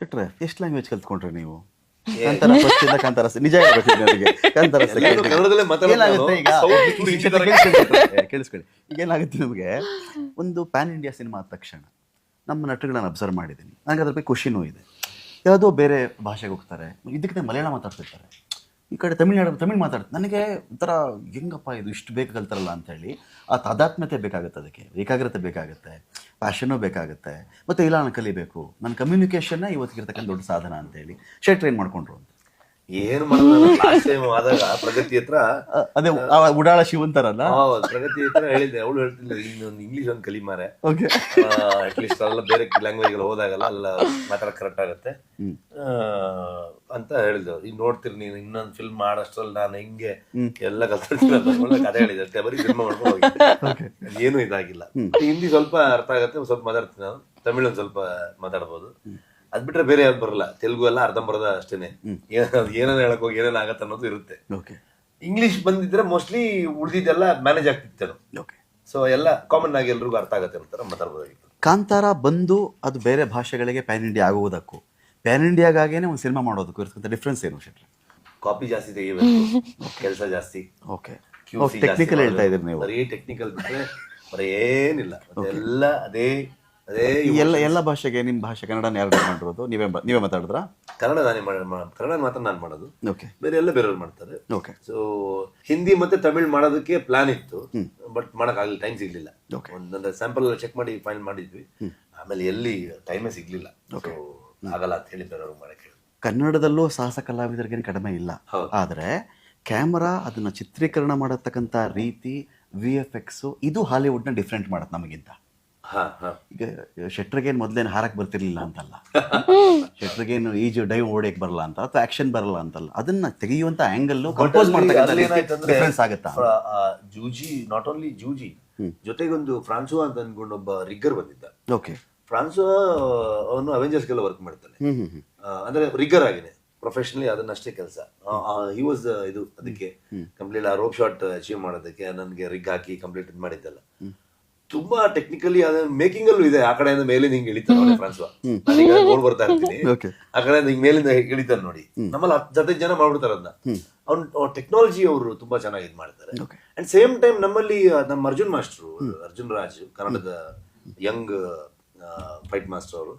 ಶೆಟ್ರೆ ಎಷ್ಟು ಲ್ಯಾಂಗ್ವೇಜ್ ಕಲ್ತ್ಕೊಂಡ್ರೆ ನೀವು? ಕಾಂತಾರ ಕಾಂತಾರ ನಿಜ ಹೇಳ್ಬೇಕು ನನಗೆ ಕಾಂತಾರ ಏನಾಗುತ್ತೆ ಈಗ? ಕೇಳಿಸ್ಕೊಳ್ಳಿ, ಈಗ ಏನಾಗುತ್ತೆ ನಮಗೆ? ಒಂದು ಪ್ಯಾನ್ ಇಂಡಿಯಾ ಸಿನಿಮಾ ಆದ ತಕ್ಷಣ ನಮ್ಮ ನಟಗಳನ್ನ ಅಬ್ಸರ್ವ್ ಮಾಡಿದ್ದೀನಿ. ನನಗೆ ಅದ್ರ ಬಗ್ಗೆ ಖುಷಿನೂ ಇದೆ. ಯಾವುದೋ ಬೇರೆ ಭಾಷೆಗೆ ಹೋಗ್ತಾರೆ. ಇದಕ್ಕೆ ಮಲಯಾಳ ಮಾತಾಡ್ತಿರ್ತಾರೆ. ಈ ಕಡೆ ತಮಿಳ್ನಾಡು ತಮಿಳ್ ಮಾತಾಡ್ತಾರೆ. ನನಗೆ ಒಂಥರ ಹೆಂಗಪ್ಪ ಇದು ಇಷ್ಟು ಬೇಗ ಕಲ್ತಾರಲ್ಲ ಅಂತೇಳಿ ಆ ತಾದಾತ್ಮ್ಯತೆ ಬೇಕಾಗುತ್ತೆ ಅದಕ್ಕೆ. ಏಕಾಗ್ರತೆ ಬೇಕಾಗುತ್ತೆ. ಪ್ಯಾಷನ್ನು ಬೇಕಾಗುತ್ತೆ. ಮತ್ತು ಇಲ್ಲ ನಾನು ಕಲಿಬೇಕು. ನನ್ನ ಕಮ್ಯುನಿಕೇಷನ್ನ ಇವತ್ತಿಗಿರ್ತಕ್ಕಂಥ ದೊಡ್ಡ ಸಾಧನ ಅಂತೇಳಿ. ಶೇಟ್ ಟ್ರೈನ್ ಮಾಡ್ಕೊಂಡ್ರು ಅಂತ. ಏನ್ ಟೈಮ್ ಆದಾಗ ಪ್ರಗತಿ ಹತ್ರ ಅದೇ ಉಡಾಳ ಶಿವಂತಾರಲ್ಲ? ಪ್ರಗತಿ ಹತ್ರ ಹೇಳಿದ್ದೆ. ಅವಳು ಹೇಳ್ತಿಲ್ಲ ಇನ್ನೊಂದು ಇಂಗ್ಲಿಷ್ ಒಂದು ಕಲಿ ಮಾರೆ ಓಕೆ ಅಟ್ಲೀಸ್ಟ್ ಅಲ್ಲ ಬೇರೆ ಲ್ಯಾಂಗ್ವೇಜ್ ಹೋದಾಗಲ್ಲ ಅಲ್ಲ ಮಾತಾಡ ಕರೆಕ್ಟ್ ಆಗುತ್ತೆ. ಅಂತ ಹೇಳಿದ್ರು ಈಗ ನೋಡ್ತೀರಿ ನೀನು ಇನ್ನೊಂದು ಫಿಲ್ಮ್ ಮಾಡೋಷ್ಟ್ರಲ್ಲಿ ನಾನು ಹಿಂಗೆ ಎಲ್ಲ ಕಲ್ತಿರ್ತೀನಿ ಕತೆ ಹೇಳಿದೆ ಅಷ್ಟೇ ಬರೀ ಫಿಲ್ಮ್ ಮಾಡ್ಕೊಂಡು ಹೋಗಿ ಏನು ಇದಾಗಿಲ್ಲ. ಹಿಂದಿ ಸ್ವಲ್ಪ ಅರ್ಥ ಆಗುತ್ತೆ ಸ್ವಲ್ಪ ಮಾತಾಡ್ತೀನಿ ನಾನು. ತಮಿಳ್ ಒಂದ್ ಸ್ವಲ್ಪ ಮಾತಾಡ್ಬೋದು. ಅದ್ ಬಿಟ್ರೆ ಬೇರೆ ಯಾವ್ದು ಬರಲ್ಲ. ತೆಲುಗು ಎಲ್ಲ ಅರ್ಧಂಬರ್ಧ ಅಷ್ಟೇನೆ. ಏನೇನು ಹೇಳಕ್ ಹೋಗಿ ಏನೇನು ಆಗತ್ತೆ ಅನ್ನೋದು ಇರುತ್ತೆ. ಓಕೆ. ಇಂಗ್ಲಿಷ್ ಬಂದಿದ್ರೆ ಮೋಸ್ಟ್ಲಿ ಉಳಿದಿದ್ದೆಲ್ಲ ಮ್ಯಾನೇಜ್ ಆಗ್ತಿತ್ತೇನೋ ಓಕೆ. ಸೊ ಎಲ್ಲ ಕಾಮನ್ ಆಗಿ ಎಲ್ರಿಗೂ ಅರ್ಥ ಆಗತ್ತೆ ಅಂತಾರೆ ಮಾತಾಡ್ಬೋದಾಗಿತ್ತು. ಕಾಂತಾರ ಬಂದು ಅದು ಬೇರೆ ಭಾಷೆಗಳಿಗೆ ಪ್ಯಾನ್ ಇಂಡಿಯಾ ಆಗುವುದಕ್ಕೂ ಪ್ಯಾನ್ ಇಂಡಿಯಾಗಾಗೇನೆ ಒಂದು ಸಿನಿಮಾ ಮಾಡೋದಕ್ಕೂ ಇರ್ತಕ್ಕಂಥ ಡಿಫ್ರೆನ್ಸ್ ಏನು ಶೆಟ್ರೆ? ಕಾಪಿ ಜಾಸ್ತಿ ತೆಗಿಬೇಕು. ಕೆಲಸ ಜಾಸ್ತಿ. ಓಕೆ. ಟೆಕ್ನಿಕಲ್ ಹೇಳ್ತಾ ಇದ್ದೀರಿ ನೀವು. ಬರೀ ಟೆಕ್ನಿಕಲ್ ಬಿಟ್ಟರೆ ಬರೀ ಏನಿಲ್ಲ. ಎಲ್ಲ ಅದೇ ಅದೇ ಈ ಎಲ್ಲ ಎಲ್ಲ ಭಾಷೆಗೆ ನಿಮ್ಮ ಭಾಷೆ ಕನ್ನಡನ ಯಾರು ಮಾಡಿರೋದು? ನೀವೇ ಬ- ನೀವೇ ಮಾತಾಡಿದ್ರಾ? ಕನ್ನಡ ನಾನೇ ಮಾಡ ಮಾ- ಕನ್ನಡ ಮಾತ್ರ ನಾನು ಮಾಡೋದು. ಓಕೆ. ಬೇರೆ ಎಲ್ಲ ಬೇರೆಯವ್ರು ಮಾಡ್ತಾರೆ. ಓಕೆ. ಸೊ ಹಿಂದಿ ಮತ್ತೆ ತಮಿಳ್ ಮಾಡೋದಕ್ಕೆ ಪ್ಲಾನ್ ಇತ್ತು. ಬಟ್ ಮಾಡಕ್ ಆಗಲಿಲ್ಲ ಟೈಮ್ ಸಿಗ್ಲಿಲ್ಲ. Okay. ಒಂದೊಂದು ಸ್ಯಾಂಪಲ್ ಚೆಕ್ ಮಾಡಿ ಫೈನಲ್ ಮಾಡಿದ್ವಿ. ಆಮೇಲೆ ಎಲ್ಲಿ ಟೈಮೇ ಸಿಗ್ಲಿಲ್ಲ. ಸೊ ಆಗಲ್ಲ ಅಂತ ಹೇಳಿ ಬೇರೆಯವ್ರು ಮಾಡಕ್ಕೆ. ಹೇಳಿದ್ರು. ಕನ್ನಡದಲ್ಲೂ ಸಾಹಸ ಕಲಾವಿದರಿಗೇನು ಕಡಿಮೆ ಇಲ್ಲ. ಹೌದು. ಆದರೆ ಕ್ಯಾಮರಾ ಅದನ್ನ ಚಿತ್ರೀಕರಣ ಮಾಡತಕ್ಕಂಥ ರೀತಿ ವಿ ಎಫ್ ಎಕ್ಸು ಇದು ಹಾಲಿವುಡ್ನ ಡಿಫ್ರೆಂಟ್ ಮಾಡತ್ತೆ ನಮಗಿಂತ. ಈಗ ಶೆಟ್ರಿಗೇನು ಮೊದಲೇನು ಹಾರಕ್ ಬರ್ತಿರ್ಲಿಲ್ಲ ಅಂತಲ್ಲ. ಶೆಟ್ರಿಗೇನು ಈಜು ಡೈವ್ ಓಡಕ್ ಬರಲ್ಲ ಅಂತ ಅಥವಾ ಆಕ್ಷನ್ ಬರಲ್ಲ ಅಂತಲ್ಲ. ಅದನ್ನ ತೆಗೆಯುವಂತ ಆಂಗಲ್ ಕಂಪೋಸ್ ಏನಾಯ್ತಂದ್ರೆ, ಆಗುತ್ತಾ? ಜೂಜಿ ನಾಟ್ ಓನ್ಲಿ ಜೂಜಿ ಜೊತೆಗೊಂದು ಫ್ರಾನ್ಸುವಾ ಅಂತ ಅನ್ಕೊಂಡು ಒಬ್ಬ ರಿಗ್ಗರ್ ಬಂದಿದ್ದ. ಓಕೆ ಫ್ರಾನ್ಸುವಾ ಅವನು ಅವೆಂಜರ್ಸ್ಗೆಲ್ಲ ವರ್ಕ್ ಮಾಡ್ತಾನೆ. ಅಂದ್ರೆ ರಿಗ್ಗರ್ ಆಗಿದೆ ಪ್ರೊಫೆಷನಲಿ ಅದನ್ನಷ್ಟೇ ಕೆಲಸ. ಹಿ ವಾಸ್ ಇದು ಅದಕ್ಕೆ ಕಂಪ್ಲೀಟ್ ಆ ರೋಪ್ ಶಾಟ್ ಅಚೀವ್ ಮಾಡೋದಕ್ಕೆ ನನಗೆ ರಿಗ್ ಹಾಕಿ ಕಂಪ್ಲೀಟ್ ಇದು ಮಾಡಿದ್ದಲ್ಲ. ತುಂಬಾ ಟೆಕ್ನಿಕಲಿ ಅದ ಮೇಕಿಂಗ್ ಅಲ್ಲೂ ಇದೆ. ಆ ಕಡೆಯಿಂದ ಮೇಲಿಂದ ಹಿಂಗೆ ಇಳಿತಾನೆ ನೋಡಿ ಫ್ರಾನ್ಸ್ ನಾನೀಗ ನೋಡ್ ಬರ್ತಾ ಇರ್ತೀನಿ. ಆ ಕಡೆಯಿಂದ ಹಿಂಗ್ ಮೇಲಿಂದ ಇಳಿತಾರೆ ನೋಡಿ. ನಮ್ಮಲ್ಲಿ ಹತ್ತು ಹದಿನೈದು ಜನ ಮಾಡ್ಬಿಡ್ತಾರೆ ಅದನ್ನ ಅವ್ನ್ ಟೆಕ್ನಾಲಜಿ ಅವರು ತುಂಬಾ ಚೆನ್ನಾಗಿ ಇದು ಮಾಡ್ತಾರೆ. ಅಂಡ್ ಸೇಮ್ ಟೈಮ್ ನಮ್ಮಲ್ಲಿ ನಮ್ಮ ಅರ್ಜುನ್ ಮಾಸ್ಟರ್ ಅರ್ಜುನ್ ರಾಜ್ ಕನ್ನಡದ ಯಂಗ್ ಫೈಟ್ ಮಾಸ್ಟರ್ ಅವರು.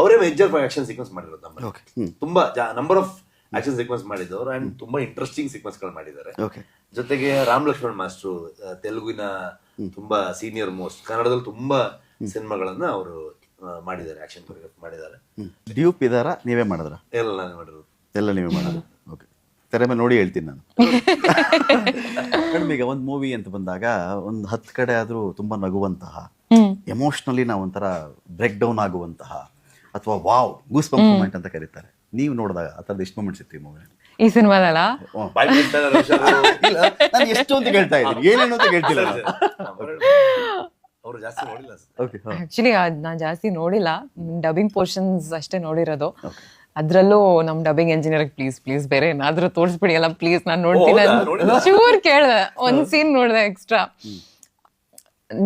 ಅವರೇ ಮೇಜರ್ ಆಕ್ಷನ್ ಸೀಕ್ವೆನ್ಸ್ ಮಾಡಿರೋದು ನಮ್ಮಲ್ಲಿ. ತುಂಬಾ ನಂಬರ್ ಆಫ್ ಆಕ್ಷನ್ ಸೀಕ್ವೆನ್ಸ್ ಮಾಡಿದವರು ಅಂಡ್ ತುಂಬಾ ಇಂಟ್ರೆಸ್ಟಿಂಗ್ ಸೀಕ್ವೆನ್ಸ್ಗಳು ಮಾಡಿದ್ದಾರೆ. ಜೊತೆಗೆ ರಾಮ್ ಲಕ್ಷ್ಮಣ್ ಮಾಸ್ಟರ್ ತೆಲುಗಿನ ತುಂಬಾ ಸೀನಿಯರ್ ಮೋಸ್ಟ್ ಕನ್ನಡದಲ್ಲಿ ತುಂಬಾ ಸಿನಿಮಾಗಳನ್ನ ಅವರು ಮಾಡಿದ್ದಾರೆ ಆಕ್ಷನ್ ಮಾಡಿದ್ದಾರೆ. ಡ್ಯೂಪ್ ಇದಾರ ನೀವೇ ಮಾಡಿದ್ರ? ಎಲ್ಲ ನಾನು ಮಾಡಿರೋದು. ಎಲ್ಲ ನೀವೇ ಮಾಡೋದು ಓಕೆ ತೆರೆ ಮೇಲೆ ನೋಡಿ ಹೇಳ್ತೀನಿ ನಾನು. ಕಡಿಮೆ ಈಗ ಒಂದು ಮೂವಿ ಅಂತ ಬಂದಾಗ ಒಂದು ಹತ್ತು ಕಡೆ ಆದರೂ ತುಂಬ ನಗುವಂತಹ ಎಮೋಷ್ನಲಿ ನಾವು ಒಂಥರ ಬ್ರೇಕ್ ಡೌನ್ ಆಗುವಂತಹ ಅಥವಾ ವಾವ್ ಗೂಸ್ ಪಂಪ್ ಮೂಮೆಂಟ್ ಅಂತ ಕರೀತಾರೆ. ನೀವು ನೋಡಿದಾಗ ಆ ಥರದ ಎಷ್ಟು ಮೂಮೆಂಟ್ಸ್ ಇತ್ತು ಈ ಮೂವಿ ಈ ಸಿನಿಮಾದಲ್ಲ? ಎಷ್ಟೊಂದು ನಾನು ಎಷ್ಟು ಅಂತ ಕೇಳ್ತಾ ಇದ್ದೀನಿ. ಏನೇನು ಅಂತ ಕೇಳ್ತಿಲ್ಲ ಆಕ್ಚುಲಿ ನಾನು ಜಾಸ್ತಿ ನೋಡಿಲ್ಲ. ಡಬ್ಬಿಂಗ್ ಪೋರ್ಷನ್ಸ್ ಅಷ್ಟೇ ನೋಡಿರೋದು. ಅದ್ರಲ್ಲೂ ನಮ್ ಡಬ್ಬಿಂಗ್ ಇಂಜಿನಿಯರ್ ಪ್ಲೀಸ್ ಪ್ಲೀಸ್ ಬೇರೆ ಏನಾದ್ರೂ ತೋರಿಸ್ಬಿಡಿ ಅಲ್ಲ ಪ್ಲೀಸ್ ನಾನು ನೋಡ್ತೀನಿ? ಚೂರ್ ಕೇಳ್ದೆ. ಒಂದ್ ಸೀನ್ ನೋಡ್ದೆ ಎಕ್ಸ್ಟ್ರಾ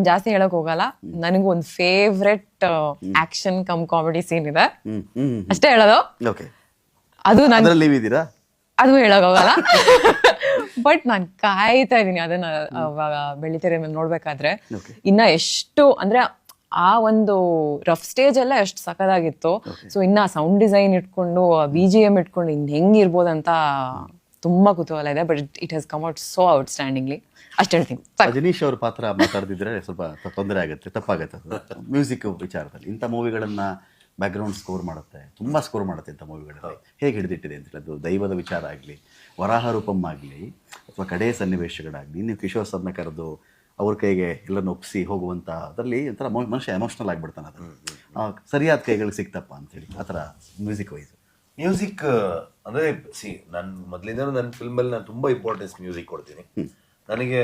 ಜಾಸ್ತಿ ಹೇಳಕ್ ಹೋಗಲ್ಲ. ನನಗೆ ಒಂದ್ favourite action come comedy scene ಇದೆ. ಅಷ್ಟೇ ಹೇಳೋದು. ಅದು ನಾನು ಅದು ಹೇಳೋಕ್ಕಾಗಲ್ಲ ಬಟ್ ನಾನು ಕಾಯ್ತಾ ಇದ್ದೀನಿ ಅದನ್ನ ಅವಾಗ ಬೆಳಿತೆರೆ ಮೇಲೆ ನೋಡ್ಬೇಕಾದ್ರೆ. ಇನ್ನ ಎಷ್ಟು ಅಂದ್ರೆ ಆ ಒಂದು ರಫ್ ಸ್ಟೇಜ್ ಎಲ್ಲ ಎಷ್ಟು ಸಖದಾಗಿತ್ತು. ಸೊ ಇನ್ನ ಸೌಂಡ್ ಡಿಸೈನ್ ಇಟ್ಕೊಂಡು ಬಿ ಜಿ ಎಂ ಇಟ್ಕೊಂಡು ಇನ್ ಅಂತ ತುಂಬಾ ಕುತೂಹಲ ಇದೆ but it has come out so outstandingly ಅಷ್ಟು ಹೇಳ್ತೀನಿ. ಅಜನೀಶ್ ರಜನೀಶ್ ಅವ್ರ ಪಾತ್ರ ಮಾತಾಡ್ದಿದ್ರೆ ಸ್ವಲ್ಪ ತೊಂದರೆ ಆಗುತ್ತೆ ತಪ್ಪಾಗುತ್ತೆ ಮ್ಯೂಸಿಕ್ ವಿಚಾರದಲ್ಲಿ ಇಂಥ ಮೂವಿಗಳನ್ನ ಬ್ಯಾಕ್ಗ್ರೌಂಡ್ ಸ್ಕೋರ್ ಮಾಡುತ್ತೆ ತುಂಬ ಸ್ಕೋರ್ ಮಾಡುತ್ತೆ ಇಂಥ ಮೂವಿಗಳಲ್ಲಿ. ಹೇಗೆ ಹಿಡಿದಿಟ್ಟಿದೆ ಅಂತ ಅದು ದೈವದ ವಿಚಾರ ಆಗಲಿ ವರಾಹ ರೂಪಂ ಆಗಲಿ ಅಥವಾ ಕಡೆಯ ಸನ್ನಿವೇಶಗಳಾಗಲಿ ನೀವು ಕಿಶೋರ್ ಸರ್ನ ಕರೆದು ಅವ್ರ ಕೈಗೆ ಎಲ್ಲರನ್ನು ಒಪ್ಪಿಸಿ ಹೋಗುವಂಥ ಅದರಲ್ಲಿ ಒಂಥರ ಮನುಷ್ಯ ಎಮೋಷ್ನಲ್ ಆಗಿಬಿಡ್ತಾನೆ ಅದು. ಸರಿಯಾದ ಕೈಗಳಿಗೆ ಸಿಕ್ತಪ್ಪ ಅಂತೇಳಿ ಆ ಥರ ಮ್ಯೂಸಿಕ್ ವೈಸ್. ಮ್ಯೂಸಿಕ್ ಅಂದರೆ ಸಿ ನಾನು ಮೊದಲಿಂದ ನನ್ನ ಫಿಲ್ಮಲ್ಲಿ ನಾನು ತುಂಬ ಇಂಪಾರ್ಟೆನ್ಸ್ ಮ್ಯೂಸಿಕ್ ಕೊಡ್ತೀನಿ. ನನಗೆ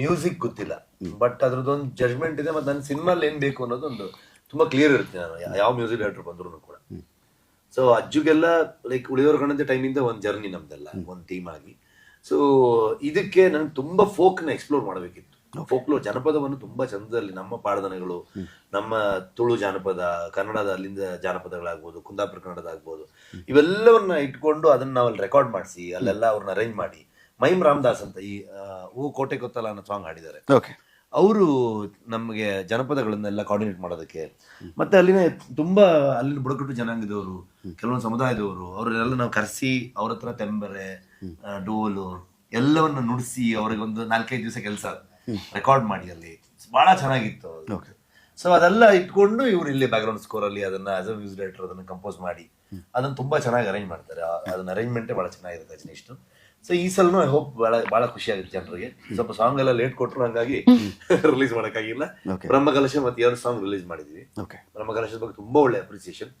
ಮ್ಯೂಸಿಕ್ ಗೊತ್ತಿಲ್ಲ ಬಟ್ ಅದ್ರದ್ದೊಂದು ಜಜ್ಮೆಂಟ್ ಇದೆ ಮತ್ತು ನನ್ನ ಸಿನಿಮಾಲಿ ಏನು ಬೇಕು ಅನ್ನೋದೊಂದು ತುಂಬಾ ಕ್ಲಿಯರ್ ಇರುತ್ತೆ ನಾನು. ಯಾವ ಮ್ಯೂಸಿಕ್ ಡೈರೆಕ್ಟರ್ ಬಂದ್ರು ಕೂಡ. ಸೊ ಅಜ್ಜುಗೆಲ್ಲ ಲೈಕ್ ಉಳಿಯೋರ್ ಕಣಂತೆ ಟೈಮಿಂದ ಒಂದು ಜರ್ನಿ ನಮ್ದೆಲ್ಲ ಒಂದು ಥೀಮ್ ಆಗಿ. ಸೊ ಇದಕ್ಕೆ ನನಗೆ ತುಂಬಾ ಫೋಕ್ನ ಎಕ್ಸ್ಪ್ಲೋರ್ ಮಾಡಬೇಕಿತ್ತು. ಫೋಕ್ಲೋ ಜನಪದವನ್ನು ತುಂಬಾ ಚಂದದಲ್ಲಿ ನಮ್ಮ ಪಾಡದನೆಗಳು ನಮ್ಮ ತುಳು ಜಾನಪದ ಕನ್ನಡದ ಅಲ್ಲಿಂದ ಜಾನಪದಗಳಾಗ್ಬೋದು ಕುಂದಾಪುರ ಕನ್ನಡದ ಆಗ್ಬೋದು ಇವೆಲ್ಲವನ್ನ ಇಟ್ಕೊಂಡು ಅದನ್ನ ನಾವು ಅಲ್ಲಿ ರೆಕಾರ್ಡ್ ಮಾಡಿಸಿ ಅಲ್ಲೆಲ್ಲ ಅವ್ರನ್ನ ಅರೇಂಜ್ ಮಾಡಿ ಮೈಮ್ ರಾಮದಾಸ್ ಅಂತ ಈ ಹೂ ಕೋಟೆ ಗೊತ್ತಲ್ಲ ಅನ್ನೋ ಸಾಂಗ್ ಹಾಡಿದ್ದಾರೆ. ಓಕೆ ಅವರು ನಮಗೆ ಜನಪದಗಳನ್ನೆಲ್ಲ ಕೋಆರ್ಡಿನೇಟ್ ಮಾಡೋದಕ್ಕೆ. ಮತ್ತೆ ಅಲ್ಲಿನ ತುಂಬಾ ಅಲ್ಲಿನ ಬುಡಕಟ್ಟು ಜನಾಂಗದವರು ಕೆಲವೊಂದು ಸಮುದಾಯದವರು ಅವರೆಲ್ಲ ನಾವು ಕರೆಸಿ ಅವ್ರ ಹತ್ರ ತೆಂಬರೆ ಡೋಲು ಎಲ್ಲವನ್ನ ನುಡಿಸಿ ಅವ್ರಿಗೆ ಒಂದು ನಾಲ್ಕೈದು ದಿವಸ ಕೆಲಸ ರೆಕಾರ್ಡ್ ಮಾಡಿ ಅಲ್ಲಿ. ಬಹಳ ಚೆನ್ನಾಗಿತ್ತು ಸೊ ಅದೆಲ್ಲ ಇಟ್ಕೊಂಡು ಇವ್ರು ಇಲ್ಲಿ ಬ್ಯಾಕ್ಗ್ರೌಂಡ್ ಸ್ಕೋರ್ ಅಲ್ಲಿ ಅದನ್ನ ಆಸ್ ಅ ಮ್ಯೂಸಿಕ್ ಡೈರೆಕ್ಟರ್ ಅದನ್ನ ಕಂಪೋಸ್ ಮಾಡಿ ಅದನ್ನ ತುಂಬಾ ಚೆನ್ನಾಗಿ ಅರೇಂಜ್ ಮಾಡ್ತಾರೆ. ಅದನ್ನ ಅರೇಂಜ್ಮೆಂಟ್ ಬಹಳ ಚೆನ್ನಾಗಿರುತ್ತೆ ಅಜನೀಶ್ ಸೊ ಈ ಸಲನು ಐ ಹೋಪ್ ಬಹಳ ಬಹಳ ಖುಷಿ ಆಗುತ್ತೆ ಜನರಿಗೆ ಸ್ವಲ್ಪ ಸಾಂಗ್ ಎಲ್ಲ ಲೇಟ್ ಕೊಟ್ಟರು ಹಂಗಾಗಿ ರಿಲೀಸ್ ಮಾಡೋಕ್ಕಾಗಿಲ್ಲ. ಬ್ರಹ್ಮಗಲಶ ಬ್ರಹ್ಮಕಲಶ ಮತ್ತೆ ಎರಡು ಸಾಂಗ್ ರಿಲೀಸ್ ಮಾಡಿದ್ವಿ. ಬ್ರಹ್ಮಕಲಶದ ಬಗ್ಗೆ ತುಂಬಾ ಒಳ್ಳೆ ಅಪ್ರಿಸಿಯೇಷನ್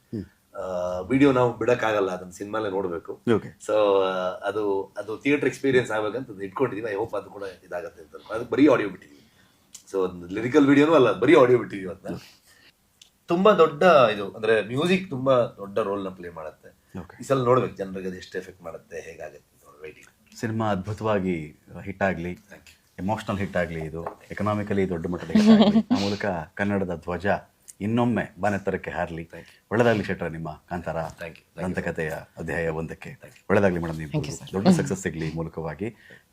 ವಿಡಿಯೋ ನಾವು ಬಿಡಕ್ಕಾಗಲ್ಲ ಅದನ್ನ ಸಿನಿಮಾಲೇ ನೋಡಬೇಕು. ಸೊ ಅದು ಅದು ಥಿಯೇಟರ್ ಎಕ್ಸ್ಪೀರಿಯನ್ಸ್ ಆಗ್ಬೇಕಂತ ಅದ್ನ ಇಟ್ಕೊಂಡಿದೀವಿ. ಐ ಹೋಪ್ ಅದು ಕೂಡ ಇದಾಗುತ್ತೆ ಅಂತ ಅದಕ್ಕೆ ಬರೀ ಆಡಿಯೋ ಬಿಟ್ಟಿದ್ವಿ. ಸೊ ಒಂದು ಲಿರಿಕಲ್ ವಿಡಿಯೋನೂ ಅಲ್ಲ ಬರೀ ಆಡಿಯೋ ಬಿಟ್ಟಿದೀವಿ ಅಂತ. ತುಂಬಾ ದೊಡ್ಡ ಇದು ಅಂದ್ರೆ ಮ್ಯೂಸಿಕ್ ತುಂಬಾ ದೊಡ್ಡ ರೋಲ್ನ ಪ್ಲೇ ಮಾಡುತ್ತೆ. ಈ ಸಲ ನೋಡ್ಬೇಕು ಜನರಿಗೆ ಅದು ಎಷ್ಟು ಎಫೆಕ್ಟ್ ಮಾಡುತ್ತೆ ಹೇಗಾಗುತ್ತೆ. ವೈಟಿಂಗ್ ಸಿನಿಮಾ ಅದ್ಭುತವಾಗಿ ಹಿಟ್ ಆಗಲಿ ಎಮೋಷನಲ್ ಹಿಟ್ ಆಗಲಿ ಇದು ಎಕನಾಮಿಕಲಿ ದೊಡ್ಡ ಮಟ್ಟದ ಹಿಟ್ ಆ ಮೂಲಕ ಕನ್ನಡದ ಧ್ವಜ ಇನ್ನೊಮ್ಮೆ ಬಾನೆತ್ತರಕ್ಕೆ ಹಾರಲಿ. ಒಳ್ಳೆದಾಗ್ಲಿ ಶೆಟ್ರ ನಿಮ್ಮ ಕಾಂತಾರ. ದಂತಕಥೆಯ ಅಧ್ಯಾಯ ಒಂದಕ್ಕೆ. ಒಳ್ಳೆದಾಗ್ಲಿ ಮೇಡಮ್ ನೀವು. ದೊಡ್ಡ ಸಕ್ಸಸ್ ಸಿಗಲಿ ಮೂಲಕವಾಗಿ.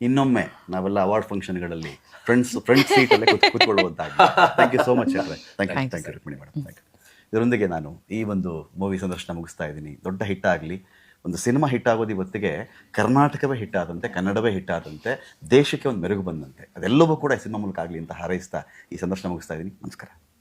ಇನ್ನೊಮ್ಮೆ ನಾವೆಲ್ಲ ಅವಾರ್ಡ್ ಫಂಕ್ಷನ್ಗಳಲ್ಲಿ ಫ್ರೆಂಡ್ಸ್ ಫ್ರೆಂಡ್ ಸೀಟಲ್ಲೇ ಅಲ್ಲಿ ಕೂತ್ಕೊಳ್ಳುವಂತಾಗಿ thank you so much ಶೆಟ್ರೆ. Thank you thank you Rukmini madam. Thank you ಇದರೊಂದಿಗೆ ನಾನು ಈ ಒಂದು ಮೂವಿ ಸಂದರ್ಶನ ಮುಗಿಸ್ತಾ ಇದ್ದೀನಿ. ದೊಡ್ಡ ಹಿಟ್ ಆಗಲಿ. ಒಂದು ಸಿನಿಮಾ ಹಿಟ್ ಆಗೋದು ಇವತ್ತಿಗೆ ಕರ್ನಾಟಕವೇ ಹಿಟ್ ಆದಂತೆ, ಕನ್ನಡವೇ ಆದಂತೆ, ದೇಶಕ್ಕೆ ಒಂದು ಮೆರುಗು ಬಂದಂತೆ. ಅದೆಲ್ಲವೂ ಕೂಡ ಈ ಸಿನಿಮಾ ಮೂಲಕ ಆಗಲಿ ಅಂತ ಹಾರೈಸ್ತಾ ಈ ಸಂದರ್ಶನ ಮುಗಿಸ್ತಾ ಇದ್ದೀನಿ. ನಮಸ್ಕಾರ.